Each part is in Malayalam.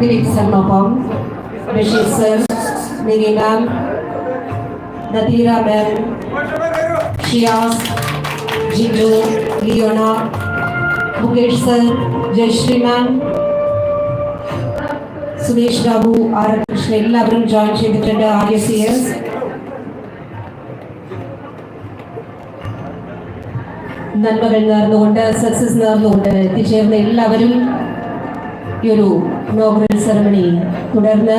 Dileep സാറിനൊപ്പം Basheer sir Mini ma'am Nadeera ma'am Shiyas Jillu Leona Mukesh sir Jayashree ma'am Suresh Babu R Krishnan എല്ലാവരും ജോയിൻ ചെയ്തിട്ടുണ്ട് ആർ എസ് സി എസ് നന്മകൾ നേർന്നുകൊണ്ട് സക്സസ് നേർന്നുകൊണ്ട് എത്തിച്ചേർന്ന എല്ലാവരും ഈ ഒരു നോബൽ സെറമണി. തുടർന്ന്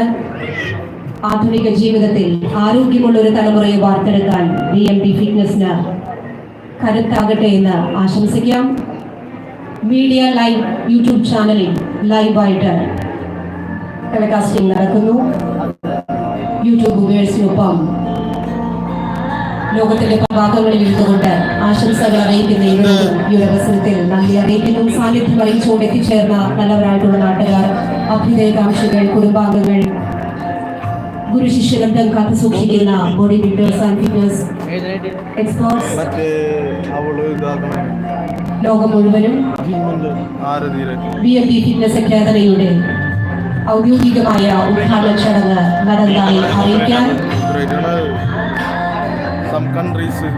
ആധുനിക ജീവിതത്തിൽ ആരോഗ്യമുള്ള ഒരു തലമുറയെ വാർത്തെടുക്കാൻ ബി എം ഡി ഫിറ്റ്നസിന് കരുത്താകട്ടെ എന്ന് ആശംസിക്കാം. മീഡിയ ലൈവ് യൂട്യൂബ് ചാനലിൽ ലൈവായിട്ട് ടെലികാസ്റ്റിംഗ് നടക്കുന്നു. യൂട്യൂബ് ഉപേഴ്സിനൊപ്പം ലോകത്തിന്റെ പ്രഭാഗങ്ങളിൽ ഇരുന്നുകൊണ്ട് ആശംസകൾ അറിയിക്കുന്ന ഇവരോടും ഈ ഒരു അവസരത്തിൽ നന്ദി അറിയിക്കുന്നു. സാന്നിധ്യം വഹിച്ചുകൊണ്ട് എത്തിച്ചേർന്ന നല്ലവരായിട്ടുള്ള നാട്ടുകാർ അഭ്യുദയകാംക്ഷികൾ കുടുംബാംഗങ്ങൾ ഗുരു ശിഷ്യബന്ധം കാത്തു സൂക്ഷിക്കുന്ന body builders and fitness experts ലോകം മുഴുവനും ബി എം പി ഫിറ്റ്നസ് അക്കാദമിയുടെ ഔദ്യോഗികമായ ഉദ്ഘാടന ചടങ്ങ് നടന്നതായി അറിയിക്കാൻ സം കൺട്രീസ്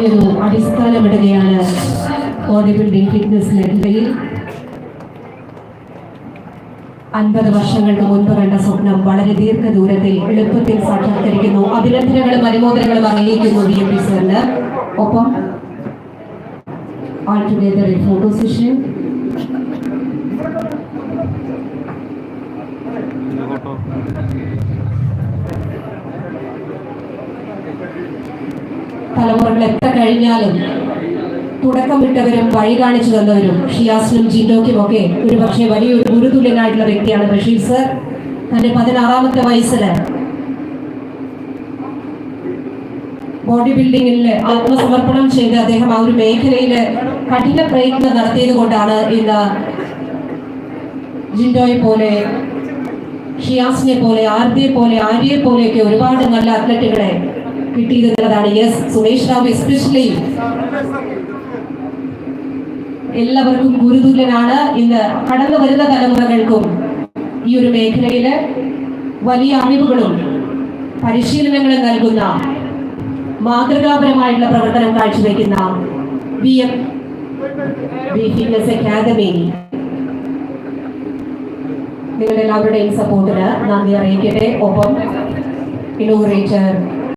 വലിയൊരു അടിസ്ഥാനമിടുകയാണ് ബോഡി ബിൽഡിംഗ് ഫിറ്റ്നസ് മേഖലയിൽ. അൻപത് വർഷങ്ങൾക്ക് മുൻപ് കണ്ട സ്വപ്നം വളരെ ദീർഘദൂരത്തിൽ എളുപ്പത്തിൽ സാക്ഷാത്കരിക്കുന്നു. അഭിനന്ദനങ്ങളും അനുമോദനങ്ങളും അറിയിക്കുന്നു ബി എം പി സാറിന്. ഒപ്പം all together photo session photo തലമുറകൾ എത്ര കഴിഞ്ഞാലും തുടക്കം വിട്ടവരും വഴി കാണിച്ചു തന്നവരും ഷിയാസിനും ജിൻഡോക്കും ഒക്കെ ഒരു പക്ഷേ വലിയൊരു ഗുരുതുല്യനായിട്ടുള്ള വ്യക്തിയാണ് ബഷീർ സർ. തന്റെ പതിനാറാമത്തെ വയസ്സിൽ ബോഡി ബിൽഡിങ്ങിൽ ആത്മസമർപ്പണം ചെയ്ത് അദ്ദേഹം ആ ഒരു മേഖലയിൽ കഠിന പ്രയത്നം നടത്തിയത് കൊണ്ടാണ് ഇന്ന് ജിൻഡോയെ പോലെ ഷിയാസിനെ പോലെ ആർദിയെ പോലെ ആര്യയെ പോലെയൊക്കെ ഒരുപാട് നല്ല അത്ലറ്റുകളെ കിട്ടിയത് യെസ് സുരേഷ് റാവു എസ്പെഷ്യലി എല്ലാവർക്കും ഗുരുതുല്യനാണ്. ഇന്ന് കടന്നു വരുന്ന തലമുറകൾക്കും ഈ ഒരു മേഖലയിൽ വലിയ അറിവുകളും പരിശീലനങ്ങളും നൽകുന്ന മാതൃകാപരമായിട്ടുള്ള പ്രവർത്തനം കാഴ്ചവെക്കുന്ന B M B fitness academy. നിങ്ങളെല്ലാവരുടെയും സപ്പോർട്ടിന് നന്ദി അറിയിക്കട്ടെ. ഒപ്പം ഇനോഗ്രേറ്റർ